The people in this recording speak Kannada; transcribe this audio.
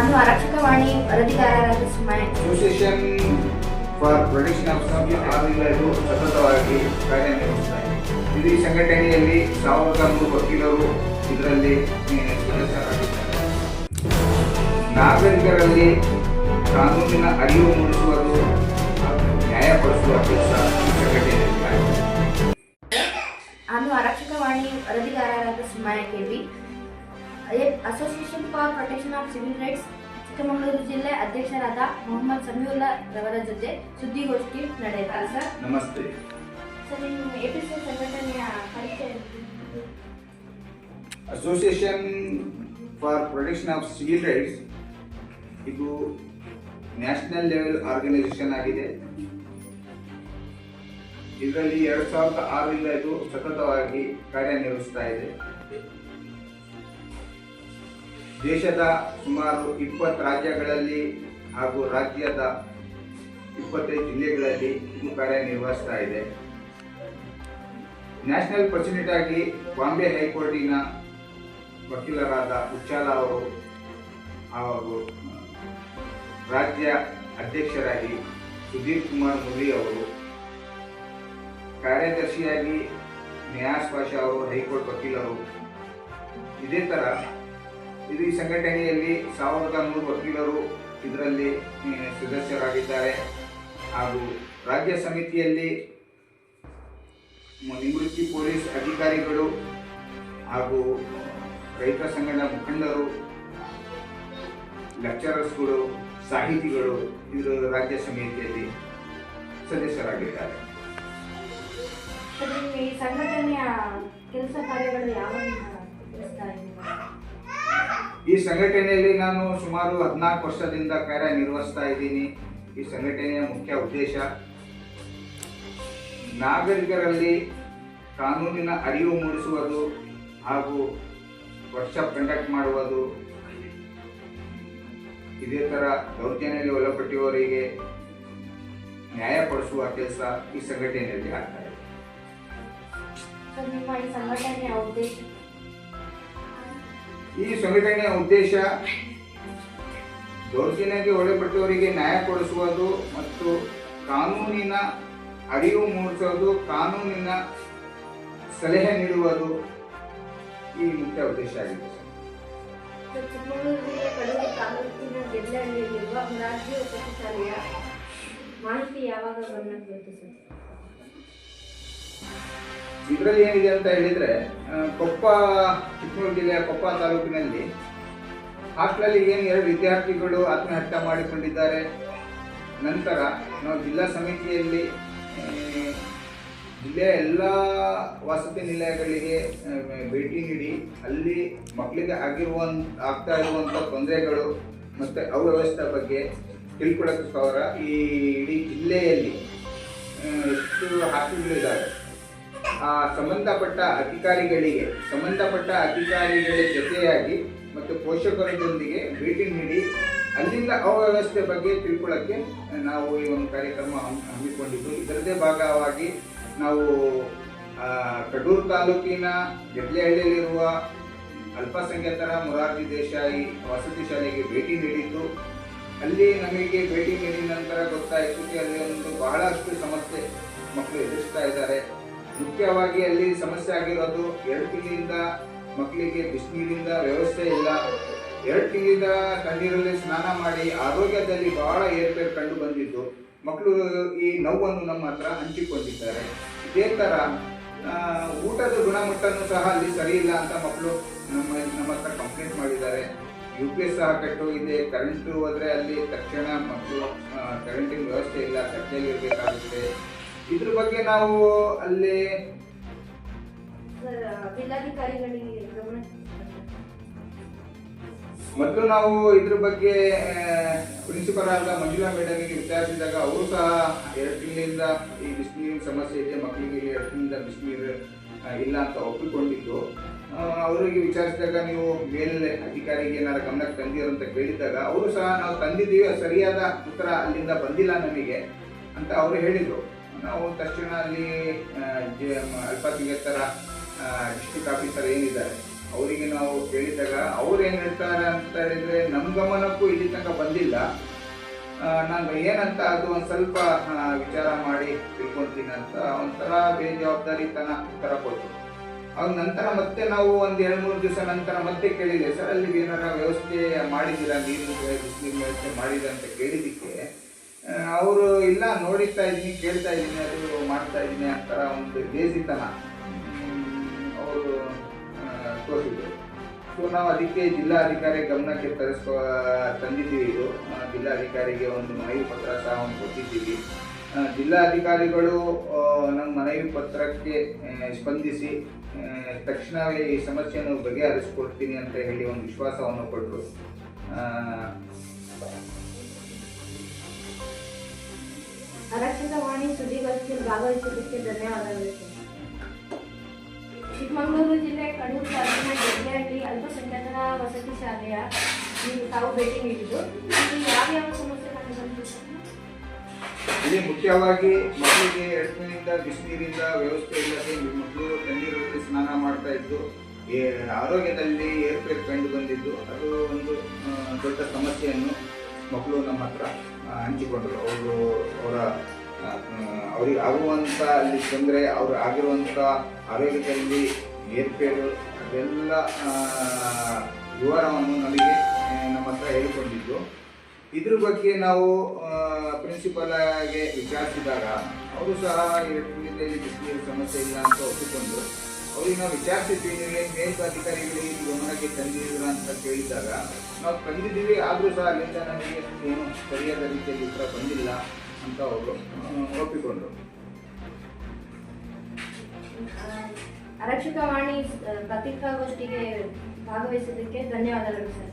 ನಾನು Arakshakavani ವರದಿಗಾರರಾದ Sumaya. Association for protection of ಇದು ಸತತವಾಗಿ ಕಾರ್ಯನಿರ್ವಹಿಸ್ತಾ ಇದೆ ಈ ಸಂಘಟನೆಯಲ್ಲಿ ಸಾವಿರದ ಮೂರು ವಕೀಲರು ಇದರಲ್ಲಿ ಸದಸ್ಯರಾಗಿದ್ದಾರೆ. ನಾಗರಿಕರಲ್ಲಿ ಕಾನೂನಿನ ಅರಿವು ಮೂಡಿಸುವುದು ನ್ಯಾಯಪಡಿಸುವ ಕೆಲಸ ಈ ಸಂಘಟನೆಯಲ್ಲಿ. ವಾಣಿ ನಾನು Arakshakavani ವರದಿಗಾರರಾದ Sumaya KV association for protection of civil rights Chikkamagaluru ಜಿಲ್ಲೆ ಅಧ್ಯಕ್ಷರಾದ ಮೊಹಮ್ಮದ್ ಸಮೀವುಲ್ಲಾ ರವರ ಜೊತೆ ಸುದ್ದಿಗೋಷ್ಠಿ ನಡೆಯಿತು ಸರ್. ನಮಸ್ತೆ. ಸರ್ ನಿಮ್ಮ ಎಪಿಸಿ ಸಂಘಟನೆಯ ಪರಿಚಯ association for protection of civil rights ಇದು ನ್ಯಾಷನಲ್ ಲೆವೆಲ್ ಆರ್ಗನೈಸೇಷನ್ ಆಗಿದೆ. ಇದರಲ್ಲಿ ಎರಡು ಸಾವಿರದ ಆರರಿಂದ ಇದು ಸತತವಾಗಿ ಕಾರ್ಯನಿರ್ವಹಿಸ್ತಾ ಇದೆ. ದೇಶದ ಸುಮಾರು ಇಪ್ಪತ್ತು ರಾಜ್ಯಗಳಲ್ಲಿ ಹಾಗೂ ರಾಜ್ಯದ ಇಪ್ಪತ್ತೈದು ಜಿಲ್ಲೆಗಳಲ್ಲಿ ಇದು ಕಾರ್ಯನಿರ್ವಹಿಸ್ತಾ ಇದೆ. ನ್ಯಾಷನಲ್ ಪ್ರೆಸಿಡೆಂಟ್ ಆಗಿ ಬಾಂಬೆ ಹೈಕೋರ್ಟಿನ ವಕೀಲರಾದ ಉಚ್ಚಾಲ ಅವರು ಹಾಗೂ ರಾಜ್ಯ ಅಧ್ಯಕ್ಷರಾಗಿ ಸುಧೀರ್ ಕುಮಾರ್ ಮುರಳಿ ಅವರು ಕಾರ್ಯದರ್ಶಿಯಾಗಿ ನ್ಯಾಯಾಸ್ ಪಾಷಾ ಅವರು ಹೈಕೋರ್ಟ್ ವಕೀಲರು. ಇದೇ ಥರ ಇದು ಸಂಘಟನೆಯಲ್ಲಿ ಸಾವಿರದ ನೂರು ವಕೀಲರು ಇದರಲ್ಲಿ ಸದಸ್ಯರಾಗಿದ್ದಾರೆ. ಹಾಗೂ ರಾಜ್ಯ ಸಮಿತಿಯಲ್ಲಿ ನಿವೃತ್ತಿ ಪೊಲೀಸ್ ಅಧಿಕಾರಿಗಳು ಹಾಗೂ ರೈತ ಸಂಘದ ಮುಖಂಡರು ಲೆಕ್ಚರರ್ಸ್ಗಳು ಸಾಹಿತಿಗಳು ಇದರ ರಾಜ್ಯ ಸಮಿತಿಯಲ್ಲಿ ಸದಸ್ಯರಾಗಿದ್ದಾರೆ. ಸಂಘಟನೆಯ ಕೆಲಸ ಕಾರ್ಯಗಳು ಯಾವ ಈ ಸಂಘಟನೆಯಲ್ಲಿ ನಾನು ಸುಮಾರು ಹದಿನಾಲ್ಕು ವರ್ಷದಿಂದ ಕಾರ್ಯನಿರ್ವಹಿಸ್ತಾ ಇದ್ದೀನಿ. ಈ ಸಂಘಟನೆಯ ಮುಖ್ಯ ಉದ್ದೇಶ, ನಾಗರಿಕರಲ್ಲಿ ಕಾನೂನಿನ ಅರಿವು ಮೂಡಿಸುವುದು ಹಾಗೂ ವರ್ಕ್ಶಾಪ್ ಕಂಡಕ್ಟ್ ಮಾಡುವುದು. ಇದೇ ಥರ ದೌರ್ಜನ್ಯಕ್ಕೆ ಒಳಪಟ್ಟಿರುವವರಿಗೆ ನ್ಯಾಯಪಡಿಸುವ ಕೆಲಸ ಈ ಸಂಘಟನೆಯಲ್ಲಿ ಆಗ್ತಾ ಇದೆ. ಈ ಸಂಘಟನೆಯ ಉದ್ದೇಶ ದೌರ್ಜನ್ಯಕ್ಕೆ ಒಳಪಟ್ಟವರಿಗೆ ನ್ಯಾಯ ಕೊಡಿಸುವುದು ಮತ್ತು ಕಾನೂನಿನ ಅರಿವು ಮೂಡಿಸೋದು ಕಾನೂನಿನ ಸಲಹೆ ನೀಡುವುದು ಈ ಮುಖ್ಯ ಉದ್ದೇಶ ಆಗಿದೆ ಮಾಹಿತಿ ಯಾವಾಗ ಗಮನಕ್ಕೆ ಸರ್? ಇದರಲ್ಲಿ ಏನಿದೆ ಅಂತ ಹೇಳಿದರೆ ಕೊಪ್ಪ ಚಿಕ್ಕಮಗಳೂರು ಜಿಲ್ಲೆಯ ಕೊಪ್ಪ ತಾಲೂಕಿನಲ್ಲಿ ಹಾಸ್ಟೆಲಲ್ಲಿ ಏನು ಎರಡು ವಿದ್ಯಾರ್ಥಿಗಳು ಆತ್ಮಹತ್ಯೆ ಮಾಡಿಕೊಂಡಿದ್ದಾರೆ. ನಂತರ ನಾವು ಜಿಲ್ಲಾ ಸಮಿತಿಯಲ್ಲಿ ಜಿಲ್ಲೆಯ ಎಲ್ಲ ವಸತಿ ನಿಲಯಗಳಿಗೆ ಭೇಟಿ ನೀಡಿ, ಅಲ್ಲಿ ಮಕ್ಕಳಿಗೆ ಆಗಿರುವಂತ ಆಗ್ತಾ ಇರುವಂಥ ತೊಂದರೆಗಳು ಮತ್ತು ಅವ್ಯವಸ್ಥೆ ಬಗ್ಗೆ ತಿಳ್ಕೊಳ್ಳೋಕ್ಕೋಸ್ಕರ ಈ ಇಡೀ ಜಿಲ್ಲೆಯಲ್ಲಿ ಎಷ್ಟು ಹಾಸ್ಟೆಲ್ಗಳಿದ್ದಾವೆ ಆ, ಸಂಬಂಧಪಟ್ಟ ಅಧಿಕಾರಿಗಳಿಗೆ, ಸಂಬಂಧಪಟ್ಟ ಅಧಿಕಾರಿಗಳ ಜೊತೆಯಾಗಿ ಮತ್ತು ಪೋಷಕರೊಂದಿಗೆ ಭೇಟಿ ನೀಡಿ, ಅಲ್ಲಿಂದ ಅವ್ಯವಸ್ಥೆ ಬಗ್ಗೆ ತಿಳ್ಕೊಳ್ಳೋಕ್ಕೆ ನಾವು ಈ ಒಂದು ಕಾರ್ಯಕ್ರಮ ಹಮ್- ಹಮ್ಮಿಕೊಂಡಿದ್ದು. ಇದರದೇ ಭಾಗವಾಗಿ ನಾವು ಕಡೂರು ತಾಲೂಕಿನ ಗೆಡ್ಲೆಹಳ್ಳಿಯಲ್ಲಿರುವ ಅಲ್ಪಸಂಖ್ಯಾತರ ಮುರಾರ್ಜಿ ದೇಸಾಯಿ ವಸತಿ ಶಾಲೆಗೆ ಭೇಟಿ ನೀಡಿದ್ದು. ಅಲ್ಲಿ ನಮಗೆ ಭೇಟಿ ನೀಡಿದ ನಂತರ ಗೊತ್ತಾಯಿತು ಅಲ್ಲಿ ಒಂದು ಬಹಳಷ್ಟು ಸಮಸ್ಯೆ ಮಕ್ಕಳು ಎದುರಿಸ್ತಾ ಇದ್ದಾರೆ. ಮುಖ್ಯವಾಗಿ ಅಲ್ಲಿ ಸಮಸ್ಯೆ ಆಗಿರೋದು ಎರಡು ತಿಂಗಳಿಂದ ಮಕ್ಕಳಿಗೆ ಬಿಸಿನೀರಿಂದ ವ್ಯವಸ್ಥೆ ಇಲ್ಲ. ಎರಡು ತಿಂಗಳಿಂದ ಕಣ್ಣೀರಲ್ಲಿ ಸ್ನಾನ ಮಾಡಿ ಆರೋಗ್ಯದಲ್ಲಿ ಬಹಳ ಏರ್ಪೇರು ಕಂಡು ಬಂದಿದ್ದು. ಮಕ್ಕಳು ಈ ನೋವನ್ನು ನಮ್ಮ ಹತ್ರ ಹಂಚಿಕೊಂಡಿದ್ದಾರೆ. ಇದೇ ಥರ ಊಟದ ಗುಣಮಟ್ಟನೂ ಸಹ ಅಲ್ಲಿ ಸರಿ ಇಲ್ಲ ಅಂತ ಮಕ್ಕಳು ನಮ್ಮ ನಮ್ಮ ಹತ್ರ ಕಂಪ್ಲೇಂಟ್ ಮಾಡಿದ್ದಾರೆ. ಯು ಪಿ ಎಸ್ ಸಹ ಕೆಟ್ಟೋಗಿದೆ ಕರೆಂಟು ಹೋದರೆ ಅಲ್ಲಿ ತಕ್ಷಣ ಮಕ್ಕಳು ಕರೆಂಟಿನ ವ್ಯವಸ್ಥೆ ಇಲ್ಲ. ಕಟ್ಟೆಯಲ್ಲಿ ಇರಬೇಕಾಗುತ್ತೆ. ಇದ್ರ ಬಗ್ಗೆ ನಾವು ಅಲ್ಲಿ ಮೊದಲು ನಾವು ಇದ್ರ ಬಗ್ಗೆ ಪ್ರಿನ್ಸಿಪಲ್ ಆದ ಮಂಜುಳಾ ಮೇಡಮಿಗೆ ವಿಚಾರಿಸಿದಾಗ ಅವರು ಸಹ ಎರಡು ತಿಂಗಳಿಂದ ಈ ಬಿಸಿನೀರಿನ ಸಮಸ್ಯೆ ಇದೆ ಮಕ್ಕಳಿಗೆ ಎರಡು ತಿಂಗಳಿಂದ ಬಿಸಿನೀರು ಇಲ್ಲ ಅಂತ ಒಪ್ಪಿಕೊಂಡಿದ್ದು. ಅವರಿಗೆ ವಿಚಾರಿಸಿದಾಗ ನೀವು ಮೇಲೆ ಅಧಿಕಾರಿಗೆ ಏನಾದ್ರು ಗಮನಕ್ಕೆ ತಂದಿರೋ ಅಂತ ಕೇಳಿದಾಗ ಅವರು ಸಹ ನಾವು ತಂದಿದ್ದೀವಿ ಸರಿಯಾದ ಉತ್ತರ ಅಲ್ಲಿಂದ ಬಂದಿಲ್ಲ ನಮಗೆ ಅಂತ ಅವರು ಹೇಳಿದರು. ನಾವು ತಕ್ಷಣ ಅಲ್ಲಿ ಆ, ಜೆ- ಡಿಸ್ಟಿಕ್ ಆಫೀಸರ್ ಏನಿದ್ದಾರೆ ಅವರಿಗೆ ನಾವು ಕೇಳಿದಾಗ ಅವ್ರು ಏನು ಹೇಳ್ತಾರೆ ಅಂತ ಹೇಳಿದರೆ ನಮ್ಮ ಗಮನಕ್ಕೂ ಇಲ್ಲಿ ತನಕ ಬಂದಿಲ್ಲ. ನಾನು ಏನಂತ ಅದು ಒಂದು ಸ್ವಲ್ಪ ವಿಚಾರ ಮಾಡಿ ತಿಳ್ಕೊಳ್ತೀನಿ ಅಂತ ಒಂಥರ ಬೇಜವಾಬ್ದಾರಿತನ ಉತ್ತರ ಕೊಟ್ಟು ಅವಾಗ ನಂತರ ಮತ್ತೆ ನಾವು ಒಂದು ಎರಡು ಮೂರು ದಿವಸ ನಂತರ ಮತ್ತೆ ಕೇಳಿದೆ ಸರ್ ಅಲ್ಲಿ ಏನಾರ ವ್ಯವಸ್ಥೆ ಮಾಡಿದ್ದೀರಾ? ನೀರು ಬಿಸಿಲಿನ ವ್ಯವಸ್ಥೆ ಮಾಡಿದೆ ಅಂತ ಕೇಳಿದ್ದಕ್ಕೆ ಅವರು ಇಲ್ಲ ನೋಡಿತಾ ಇದ್ದೀನಿ ಕೇಳ್ತಾ ಇದ್ದೀನಿ ಅದು ಮಾಡ್ತಾ ಇದ್ದೀನಿ ಅಂತ ಒಂದು ಬೇಸಿತನ ಅವರು ತೋರಿಸಿದ್ರು. ಸೊ ನಾವು ಅದಕ್ಕೆ ಜಿಲ್ಲಾಧಿಕಾರಿ ಗಮನಕ್ಕೆ ತರಿಸ್ಕೊ ತಂದಿದ್ದೀವಿ ಇದು. ಜಿಲ್ಲಾಧಿಕಾರಿಗೆ ಒಂದು ಮನವಿ ಪತ್ರ ಸಹ ಒಂದು ಕೊಟ್ಟಿದ್ದೀವಿ. ಆ, ಜಿಲ್ಲಾಧಿಕಾರಿಗಳು ಆ, ನಮ್ಮ ಮನವಿ ಪತ್ರಕ್ಕೆ ಸ್ಪಂದಿಸಿ ಆ, ತಕ್ಷಣವೇ ಈ ಸಮಸ್ಯೆಯನ್ನು ಬಗೆಹರಿಸ್ಕೊಡ್ತೀನಿ ಅಂತ ಹೇಳಿ ಒಂದು ವಿಶ್ವಾಸವನ್ನು ಕೊಟ್ಟರು ಆರಕ್ಷಕ ವಾಣಿ ಸುದ್ದಿಗೋಷ್ಠಿಯಲ್ಲಿ ಭಾಗವಹಿಸಿದ್ದಕ್ಕೆ ಧನ್ಯವಾದಗಳು. ಚಿಕ್ಕಮಗಳೂರು ಜಿಲ್ಲೆ ಕಡೂರು ತಾಲೂಕಿನ ಗೆಡ್ಲೆಹಳ್ಳಿ ಅಲ್ಪಸಂಖ್ಯಾತರ ವಸತಿ ಶಾಲೆಯ ನೀವು ತಾವು ಭೇಟಿ ನೀಡಿದ್ದು ಇಲ್ಲಿ ಯಾವ್ಯಾವ ಯಾವ ಸಮಸ್ಯೆ ಕಂಡುಬಂದಿದೆ ಸರ್? ಇಲ್ಲಿ ಮುಖ್ಯವಾಗಿ ಮಕ್ಕಳಿಗೆ ಎಷ್ಟರಿಂದ ಬಿಸಿನೀರಿಂದ ವ್ಯವಸ್ಥೆ ಇಲ್ಲದೆ ಮಕ್ಕಳು ತಣ್ಣೀರಲ್ಲಿ ಸ್ನಾನ ಮಾಡ್ತಾ ಇದ್ದು ಆರೋಗ್ಯದಲ್ಲಿ ಏರ್ಪೇರ್ ಕಂಡು ಬಂದಿದ್ದು, ಅದು ಒಂದು ದೊಡ್ಡ ಸಮಸ್ಯೆಯನ್ನು ಮಕ್ಕಳು ನಮ್ಮ ಹತ್ರ ಹಂಚಿಕೊಂಡರು. ಅವರು ಅವರ ಅವ್ರಿಗೆ ಆಗುವಂಥ ಅಲ್ಲಿ ತೊಂದರೆ, ಅವ್ರು ಆಗಿರುವಂಥ ಆರೋಗ್ಯದಲ್ಲಿ ಏರ್ಪೇರು, ಅದೆಲ್ಲ ವಿವರವನ್ನು ನಮಗೆ ನಮ್ಮ ಹತ್ರ ಹೇಳಿಕೊಂಡಿದ್ದು ಇದ್ರ ಬಗ್ಗೆ ನಾವು ಪ್ರಿನ್ಸಿಪಲ್ಗೆ ವಿಚಾರಿಸಿದಾಗ, ಅವರು ಸಹ ಇಲ್ಲಿ ಬಿಸಿನೀರು ಸಮಸ್ಯೆ ಇಲ್ಲ ಅಂತ ಒಪ್ಪಿಕೊಂಡು ಅವ್ರಿಗೆ ನಾವು ವಿಚಾರಿಸಿದ್ವಿ ನೀವೇ ಮೇಲ್ಪಾಧಿಕಾರಿಗಳಿಗೆ ಗಮನಕ್ಕೆ ತಂದಿದ್ದೀರಾ ಅಂತ ಕೇಳಿದಾಗ ನಾವು ತಂದಿದ್ದೀವಿ ಆದರೂ ಸಹ ಅಲ್ಲಿಂದ ನಮಗೆ ಏನು ಸರಿಯಾದ ರೀತಿಯಲ್ಲಿ ಉತ್ತರ ಬಂದಿಲ್ಲ ಅಂತ ಅವರು ಒಪ್ಪಿಕೊಂಡರು. ಆ, ಆರಕ್ಷಕ ವಾಣಿ ಆ, ಪತ್ರಿಕಾಗೋಷ್ಠಿಗೆ ಭಾಗವಹಿಸಿದ್ದಕ್ಕೆ ಧನ್ಯವಾದಗಳು ಸರ್.